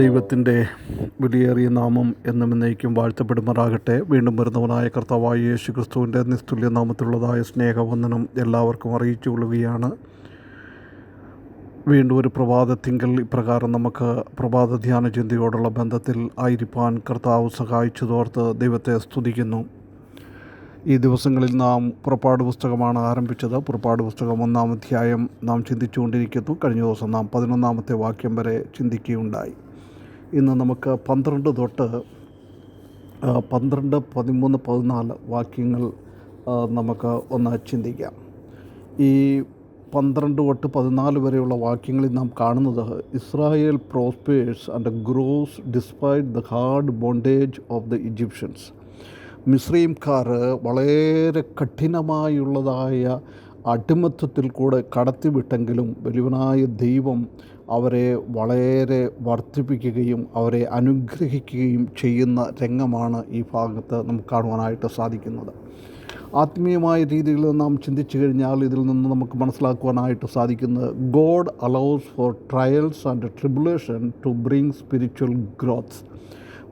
ദൈവത്തിന്റെ വിലയേറിയ നാമം എന്നും എന്നേക്കും വാഴ്ത്തപ്പെടുമാറാകട്ടെ. വീണ്ടും വരുന്നവനായ കർത്താവായ യേശു ക്രിസ്തുവിന്റെ നിസ്തുല്യ നാമത്തിലുള്ളതായ സ്നേഹവന്ദനം എല്ലാവർക്കും അറിയിച്ചു കൊള്ളുകയാണ്. വീണ്ടും ഒരു പ്രഭാതത്തിങ്കൽ ഇപ്രകാരം നമുക്ക് പ്രഭാത ധ്യാന ചിന്തയോടുള്ള ബന്ധത്തിൽ ആയിരിക്കാൻ കർത്താവ് സഹായിച്ചു സഹായിച്ചതോർത്ത് ദൈവത്തെ സ്തുതിക്കുന്നു. ഈ ദിവസങ്ങളിൽ നാം പുറപ്പാട് പുസ്തകമാണ് ആരംഭിച്ചത്. പുറപ്പാട് പുസ്തകം ഒന്നാം അധ്യായം നാം ചിന്തിച്ചുകൊണ്ടിരിക്കുന്നു. കഴിഞ്ഞ ദിവസം നാം പതിനൊന്നാമത്തെ വാക്യം വരെ ചിന്തിക്കുകയുണ്ടായി. ഇന്ന് നമുക്ക് പന്ത്രണ്ട് തൊട്ട് പന്ത്രണ്ട് പതിമൂന്ന് പതിനാല് വാക്യങ്ങൾ നമുക്ക് ഒന്ന് ചിന്തിക്കാം. ഈ പന്ത്രണ്ട് തൊട്ട് പതിനാല് വരെയുള്ള വാക്യങ്ങളിൽ നാം കാണുന്നത് Israel prospers and grows despite the hard bondage of the Egyptians മിശ്രീംകാർ വളരെ കഠിനമായുള്ളതായ അടിമത്വത്തിൽ കൂടെ കടത്തിവിട്ടെങ്കിലും വലിയവനായ ദൈവം അവരെ വളരെ വർദ്ധിപ്പിക്കുകയും അവരെ അനുഗ്രഹിക്കുകയും ചെയ്യുന്ന രംഗമാണ് ഈ ഭാഗത്ത് നമുക്ക് കാണുവാനായിട്ട് സാധിക്കുന്നത്. ആത്മീയമായ രീതിയിൽ നാം ചിന്തിച്ചു കഴിഞ്ഞാൽ ഇതിൽ നിന്ന് നമുക്ക് മനസ്സിലാക്കുവാനായിട്ട് സാധിക്കുന്നത് God allows for trials and tribulation to bring spiritual growths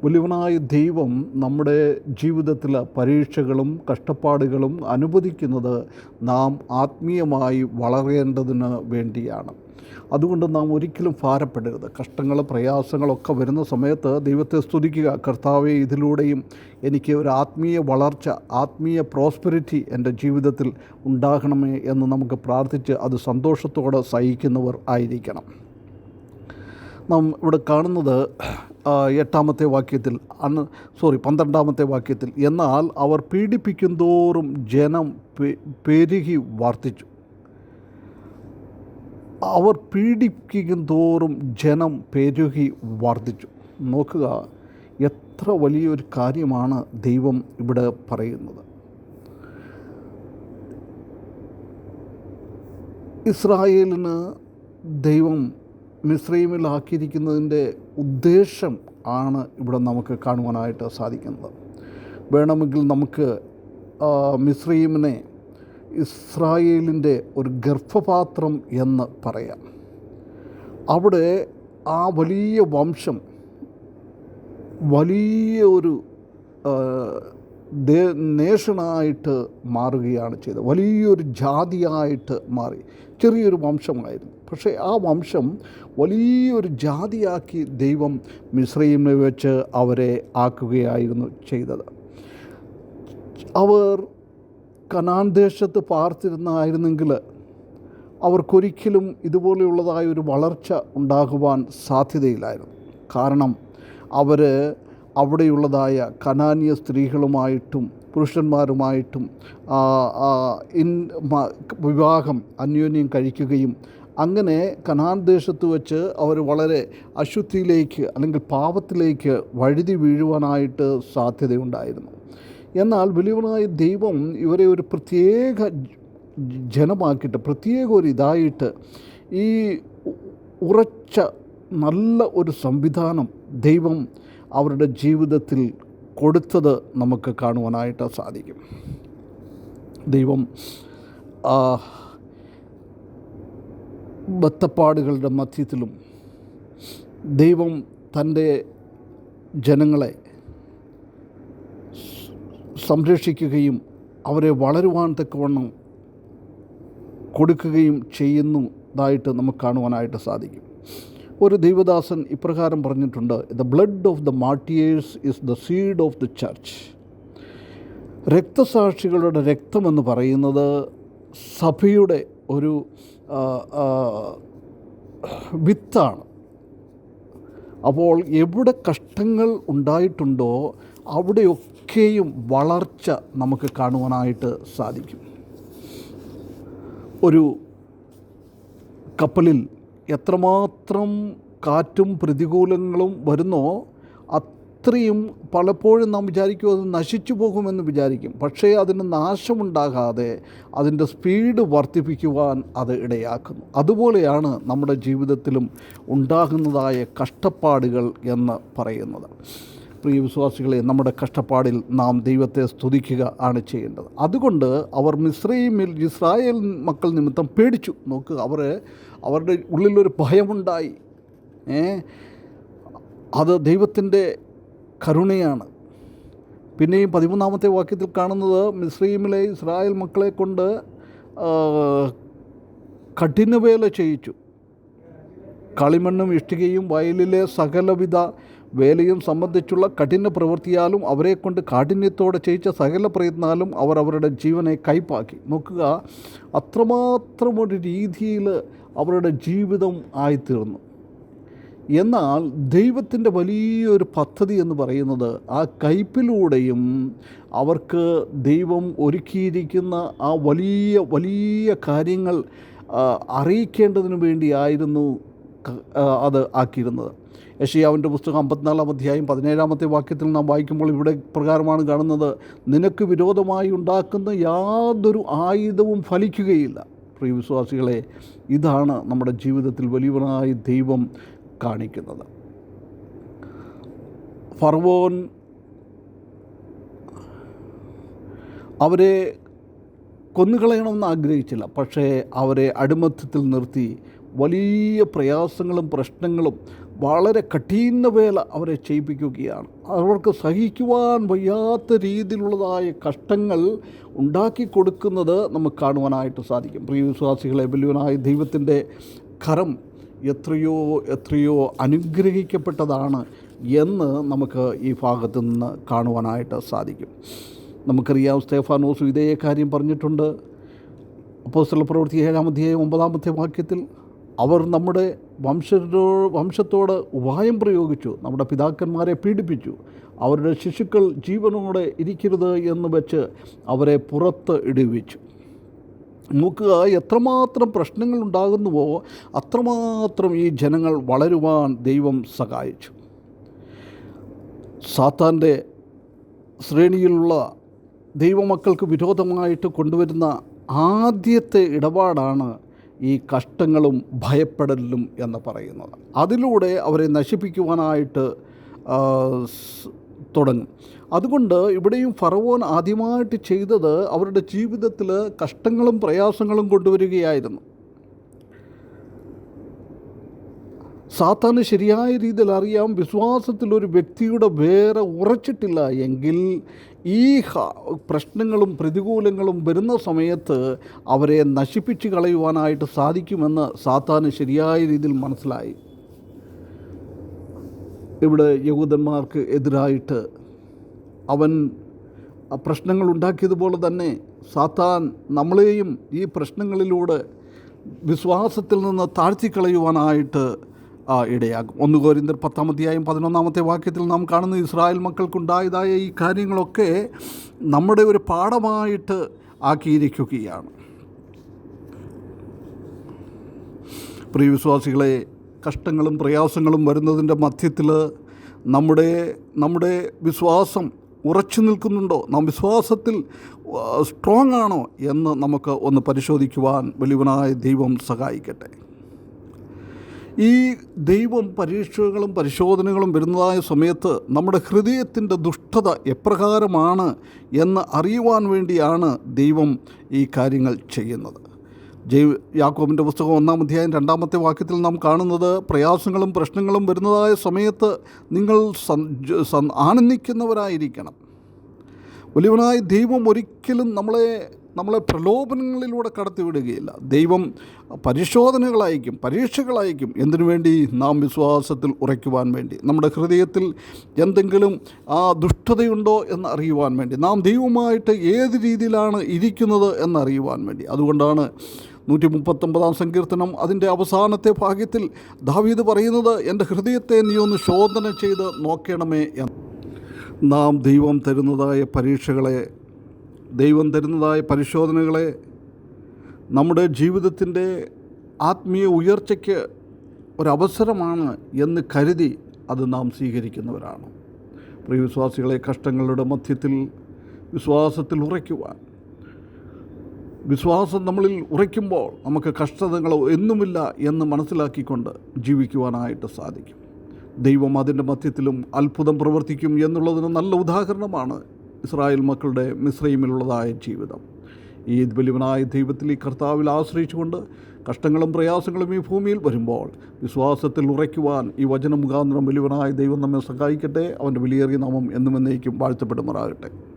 വലിയവനായ ദൈവം നമ്മുടെ ജീവിതത്തിൽ പരീക്ഷകളും കഷ്ടപ്പാടുകളും അനുവദിക്കുന്നത് നാം ആത്മീയമായി വളരേണ്ടതിന് വേണ്ടിയാണ്. അതുകൊണ്ട് നാം ഒരിക്കലും ഭാരപ്പെടരുത്. കഷ്ടങ്ങൾ പ്രയാസങ്ങളൊക്കെ വരുന്ന സമയത്ത് ദൈവത്തെ സ്തുതിക്കുക. കർത്താവെ ഇതിലൂടെയും എനിക്ക് ഒരു ആത്മീയ വളർച്ച ആത്മീയ പ്രോസ്പെരിറ്റി എന്റെ ജീവിതത്തിൽ ഉണ്ടാകണമേ എന്ന് നമുക്ക് പ്രാർത്ഥിച്ച് അത് സന്തോഷത്തോടെ സഹിക്കുന്നവർ ആയിരിക്കണം. നാം ഇവിടെ കാണുന്നത് എട്ടാമത്തെ വാക്യത്തിൽ അന്ന് സോറി പന്ത്രണ്ടാമത്തെ വാക്യത്തിൽ എന്നാൽ അവർ പീഡിപ്പിക്കും തോറും ജനം പെരുകി വർദ്ധിച്ചു അവർ പീഡിപ്പിക്കും തോറും ജനം പെരുകി വർദ്ധിച്ചു നോക്കുക എത്ര വലിയൊരു കാര്യമാണ് ദൈവം ഇവിടെ പറയുന്നത്. ഇസ്രായേലിന് ദൈവം മിശ്രീമിലാക്കിയിരിക്കുന്നതിന്റെ ഉദ്ദേശം ആണ് ഇവിടെ നമുക്ക് കാണുവാനായിട്ട് സാധിക്കുന്നത്. വേണമെങ്കിൽ നമുക്ക് മിശ്രീമിനെ ഇസ്രായേലിന്റെ ഒരു ഗർഭപാത്രം എന്ന് പറയാം. അവിടെ ആ വലിയ വംശം വലിയ ഒരു നേഷനായിട്ട് മാറുകയാണ് ചെയ്തത്. വലിയൊരു ജാതിയായിട്ട് മാറി. ചെറിയൊരു വംശമായിരുന്നു. പക്ഷേ ആ വംശം വലിയൊരു ജാതിയാക്കി ദൈവം മിശ്രീമിൽ വെച്ച് അവരെ ആക്കുകയായിരുന്നു ചെയ്തത്. അവർ കനാൻ ദേശത്ത് പാർത്തിരുന്നായിരുന്നെങ്കിൽ അവർക്കൊരിക്കലും ഇതുപോലെയുള്ളതായ ഒരു വളർച്ച ഉണ്ടാകുവാൻ സാധ്യതയില്ലായിരുന്നു. കാരണം അവർ അവിടെയുള്ളതായ കനാനിയ സ്ത്രീകളുമായിട്ടും പുരുഷന്മാരുമായിട്ടും ഇൻ വിവാഹം അന്യോന്യം കഴിക്കുകയും അങ്ങനെ കനാൻ ദേശത്ത് വെച്ച് അവർ വളരെ അശുദ്ധിയിലേക്ക് അല്ലെങ്കിൽ പാപത്തിലേക്ക് വഴുതി വീഴുവാനായിട്ട് സാധ്യതയുണ്ടായിരുന്നു. എന്നാൽ വലിയവനായ ദൈവം ഇവരെ ഒരു പ്രത്യേക ജനമാക്കിയിട്ട് പ്രത്യേക ഒരു ഇതായിട്ട് ഈ ഉറച്ച നല്ല ഒരു സംവിധാനം ദൈവം അവരുടെ ജീവിതത്തിൽ കൊടുത്തത് നമുക്ക് കാണുവാനായിട്ട് സാധിക്കും. ദൈവം ബത്തപ്പാടുകളുടെ മധ്യത്തിലും ദൈവം തന്റെ ജനങ്ങളെ സംരക്ഷിക്കുകയും അവരെ വളരുവാൻ തക്കവണ്ണം കൊടുക്കുകയും ചെയ്യുന്നതായിട്ട് നമുക്ക് കാണുവാനായിട്ട് സാധിക്കും. ഒരു ദൈവദാസൻ ഇപ്രകാരം പറഞ്ഞിട്ടുണ്ട് the blood of the martyrs is the seed of the church രക്തസാക്ഷികളുടെ രക്തമെന്ന് പറയുന്നത് സഭയുടെ ഒരു വിത്താണ്. അപ്പോൾ എവിടെ കഷ്ടങ്ങൾ ഉണ്ടായിട്ടുണ്ടോ അവിടെയൊക്കെയും വളർച്ച നമുക്ക് കാണുവാനായിട്ട് സാധിക്കും. ഒരു കപ്പലിൽ എത്രമാത്രം കാറ്റും പ്രതികൂലങ്ങളും വരുന്നോ അത്രയും പലപ്പോഴും നാം വിചാരിക്കും അത് നശിച്ചു പോകുമെന്ന് വിചാരിക്കും. പക്ഷേ അതിന് നാശമുണ്ടാകാതെ അതിന്റെ സ്പീഡ് വർദ്ധിപ്പിക്കുവാൻ അത് ഇടയാക്കുന്നു. അതുപോലെയാണ് നമ്മുടെ ജീവിതത്തിലും ഉണ്ടാകുന്നതായ കഷ്ടപ്പാടുകൾ എന്ന് പറയുന്നത്. പ്രിയ വിശ്വാസികളെ നമ്മുടെ കഷ്ടപ്പാടിൽ നാം ദൈവത്തെ സ്തുതിക്കുക ആണ് ചെയ്യേണ്ടത്. അതുകൊണ്ട് അവർ മിശ്രൈമിൽ ഇസ്രായേൽ മക്കൾ നിമിത്തം പേടിച്ചു. നോക്കുക അവർ അവരുടെ ഉള്ളിലൊരു ഭയമുണ്ടായി. ഏ? അത് ദൈവത്തിന്റെ കരുണയാണ്. പിന്നെയും പതിമൂന്നാമത്തെ വാക്യത്തിൽ കാണുന്നത് മിസ്രൈമിലെ ഇസ്രായേൽ മക്കളെ കൊണ്ട് കഠിനവേല ചെയ്യിച്ചു. കളിമണ്ണും ഇഷ്ടികയും വയലിലെ സകലവിധ വേലയും സംബന്ധിച്ചുള്ള കഠിന പ്രവൃത്തിയാലും അവരെ കൊണ്ട് കാഠിന്യത്തോടെ ചെയ്യിച്ച സകല പ്രയത്നാലും അവർ അവരുടെ ജീവനെ കൈപ്പാക്കി. നോക്കുക അത്രമാത്രം ഒരു രീതിയിൽ അവരുടെ ജീവിതം ആയിത്തീർന്നു. എന്നാൽ ദൈവത്തിന്റെ വലിയൊരു പദ്ധതി എന്ന് പറയുന്നത് ആ കയ്പിലൂടെയും അവർക്ക് ദൈവം ഒരുക്കിയിരിക്കുന്ന ആ വലിയ വലിയ കാര്യങ്ങൾ അറിയിക്കേണ്ടതിനു വേണ്ടിയായിരുന്നു അത് ആക്കിയിരുന്നത്. യഷിയാവിന്റെ പുസ്തകം അമ്പത്തിനാലാം അധ്യായം പതിനേഴാമത്തെ വാക്യത്തിൽ നാം വായിക്കുമ്പോൾ ഇവിടെ പ്രകാരമാണ് കാണുന്നത് നിനക്ക് വിരോധമായി ഉണ്ടാക്കുന്ന യാതൊരു ആയുധവും ഫലിക്കുകയില്ല. പ്രിയ വിശ്വാസികളെ ഇതാണ് നമ്മുടെ ജീവിതത്തിൽ വലിയവനായി ദൈവം കാണിക്കുന്നത്. ഫർവോൻ അവരെ കൊന്നുകളയണമെന്ന് ആഗ്രഹിച്ചില്ല പക്ഷേ അവരെ അടിമത്തത്തിൽ നിർത്തി വലിയ പ്രയാസങ്ങളും പ്രശ്നങ്ങളും വളരെ കഠിന വേല അവരെ ചെയ്യിപ്പിക്കുകയാണ്. അവർക്ക് സഹിക്കുവാൻ വയ്യാത്ത രീതിയിലുള്ളതായ കഷ്ടങ്ങൾ ഉണ്ടാക്കി കൊടുക്കുന്നത് നമുക്ക് കാണുവാനായിട്ട് സാധിക്കും. പ്രിയ വിശ്വാസികളെ വലിയവനായ ദൈവത്തിന്റെ കരം എത്രയോ എത്രയോ അനുഗ്രഹിക്കപ്പെട്ടതാണ് എന്ന് നമുക്ക് ഈ ഭാഗത്ത് നിന്ന് കാണുവാനായിട്ട് സാധിക്കും. നമുക്കറിയാം സ്തേഫാനോസ് ഇതേ കാര്യം പറഞ്ഞിട്ടുണ്ട്. അപ്പോസ്തല പ്രവൃത്തി ഏഴാമധ്യേ ഒമ്പതാമത്തെ വാക്യത്തിൽ അവർ നമ്മുടെ വംശത്തോ വംശത്തോട് ഉപായം പ്രയോഗിച്ചു നമ്മുടെ പിതാക്കന്മാരെ പീഡിപ്പിച്ചു. അവരുടെ ശിശുക്കൾ ജീവനോടെ ഇരിക്കരുത് എന്ന് വെച്ച് അവരെ പുറത്ത് ഇടിവിച്ചു. നോക്കുക എത്രമാത്രം പ്രശ്നങ്ങൾ ഉണ്ടാകുന്നുവോ അത്രമാത്രം ഈ ജനങ്ങൾ വളരുവാൻ ദൈവം സഹായിച്ചു. സാത്താന്റെ ശ്രേണിയിലുള്ള ദൈവമക്കൾക്ക് വിരോധമായിട്ട് കൊണ്ടുവരുന്ന ആദ്യത്തെ ഇടപാടാണ് ഈ കഷ്ടങ്ങളും ഭയപ്പെടലും എന്ന് പറയുന്നത്. അതിലൂടെ അവരെ നശിപ്പിക്കുവാനായിട്ട് തുടങ്ങും. അതുകൊണ്ട് ഇവിടെയും ഫറവോൻ ആദ്യമായിട്ട് ചെയ്തത് അവരുടെ ജീവിതത്തിൽ കഷ്ടങ്ങളും പ്രയാസങ്ങളും കൊണ്ടുവരികയായിരുന്നു. സാത്താന് ശരിയായ രീതിയിൽ അറിയാം വിശ്വാസത്തിൽ ഒരു വ്യക്തിയുടെ വേറെ ഉറച്ചിട്ടില്ല എങ്കിൽ ഈ പ്രശ്നങ്ങളും പ്രതികൂലങ്ങളും വരുന്ന സമയത്ത് അവരെ നശിപ്പിച്ച് കളയുവാനായിട്ട് സാധിക്കുമെന്ന് സാത്താന് ശരിയായ രീതിയിൽ മനസ്സിലായി. ഇവിടെ യഹൂദന്മാർക്ക് എതിരായിട്ട് അവൻ പ്രശ്നങ്ങൾ ഉണ്ടാക്കിയതുപോലെ തന്നെ സാത്താൻ നമ്മളെയും ഈ പ്രശ്നങ്ങളിലൂടെ വിശ്വാസത്തിൽ നിന്ന് താഴ്ത്തിക്കളയുവാനായിട്ട് ഇടയാകും. ഒന്ന് കോരിന്തർ പത്താം അധ്യായം പതിനൊന്നാമത്തെ വാക്യത്തിൽ നാം കാണുന്ന ഇസ്രായേൽ മക്കൾക്കുണ്ടായതായ ഈ കാര്യങ്ങളൊക്കെ നമ്മുടെ ഒരു പാഠമായിട്ട് ആക്കിയിരിക്കുകയാണ്. പ്രിയ വിശ്വാസികളെ കഷ്ടങ്ങളും പ്രയാസങ്ങളും വരുന്നതിന്റെ മധ്യത്തിൽ നമ്മുടെ നമ്മുടെ വിശ്വാസം ഉറച്ചു നിൽക്കുന്നുണ്ടോ? നാം വിശ്വാസത്തിൽ സ്ട്രോങ് ആണോ എന്ന് നമുക്ക് ഒന്ന് പരിശോധിക്കുവാൻ വലിയവനായ ദൈവം സഹായിക്കട്ടെ. ഈ ദൈവം പരീക്ഷകളും പരിശോധനകളും വരുന്നതായ സമയത്ത് നമ്മുടെ ഹൃദയത്തിന്റെ ദുഷ്ടത എപ്രകാരമാണ് എന്ന് അറിയുവാൻ വേണ്ടിയാണ് ദൈവം ഈ കാര്യങ്ങൾ ചെയ്യുന്നത്. ജൈവ യാക്കോബിന്റെ പുസ്തകം ഒന്നാം അധ്യായം രണ്ടാമത്തെ വാക്യത്തിൽ നാം കാണുന്നത് പ്രയാസങ്ങളും പ്രശ്നങ്ങളും വരുന്നതായ സമയത്ത് നിങ്ങൾ ജ- ആനന്ദിക്കുന്നവരായിരിക്കണം. വലിയവനായ ദൈവം ഒരിക്കലും നമ്മളെ നമ്മളെ പ്രലോഭനങ്ങളിലൂടെ കടത്തിവിടുകയില്ല. ദൈവം പരിശോധനകളായിരിക്കും പരീക്ഷകളായിരിക്കും എന്തിനു വേണ്ടി നാം വിശ്വാസത്തിൽ ഉറയ്ക്കുവാൻ വേണ്ടി നമ്മുടെ ഹൃദയത്തിൽ എന്തെങ്കിലും ആ ദുഷ്ടതയുണ്ടോ എന്ന് അറിയുവാൻ വേണ്ടി നാം ദൈവമായിട്ട് ഏത് രീതിയിലാണ് ഇരിക്കുന്നത് എന്നറിയുവാൻ വേണ്ടി. അതുകൊണ്ടാണ് നൂറ്റി മുപ്പത്തൊമ്പതാം സങ്കീർത്തനം അതിന്റെ അവസാനത്തെ ഭാഗ്യത്തിൽ ദാവീദ് പറയുന്നത് എന്റെ ഹൃദയത്തെ നീ ഒന്ന് ശോധന ചെയ്ത് നോക്കണമേ എന്ന്. നാം ദൈവം തരുന്നതായ പരീക്ഷകളെ ദൈവം തരുന്നതായ പരിശോധനകളെ നമ്മുടെ ജീവിതത്തിന്റെ ആത്മീയ ഉയർച്ചയ്ക്ക് ഒരവസരമാണ് എന്ന് കരുതി അത് നാം സ്വീകരിക്കുന്നവരാണ്. പ്രിയ വിശ്വാസികളെ കഷ്ടങ്ങളുടെ മധ്യത്തിൽ വിശ്വാസത്തിൽ ഉറയ്ക്കുവാൻ. വിശ്വാസം നമ്മളിൽ ഉറയ്ക്കുമ്പോൾ നമുക്ക് കഷ്ടതകളോ എന്നുമില്ല എന്ന് മനസ്സിലാക്കിക്കൊണ്ട് ജീവിക്കുവാനായിട്ട് സാധിക്കും. ദൈവം അതിന്റെ മധ്യത്തിലും അത്ഭുതം പ്രവർത്തിക്കും എന്നുള്ളതിന് നല്ല ഉദാഹരണമാണ് ഇസ്രായേൽ മക്കളുടെ മിശ്രീമിലുള്ളതായ ജീവിതം. ഈ വലിയവനായ ദൈവത്തിൽ ഈ കർത്താവിൽ ആശ്രയിച്ചുകൊണ്ട് കഷ്ടങ്ങളും പ്രയാസങ്ങളും ഈ ഭൂമിയിൽ വരുമ്പോൾ വിശ്വാസത്തിൽ ഉറയ്ക്കുവാൻ ഈ വചന മുഖാന്തരം വലിയവനായ ദൈവം നമ്മെ സഹായിക്കട്ടെ. അവന്റെ വിലയേറിയ നാമം എന്നും എന്നേക്കും വാഴ്ത്തപ്പെടുമാറാകട്ടെ.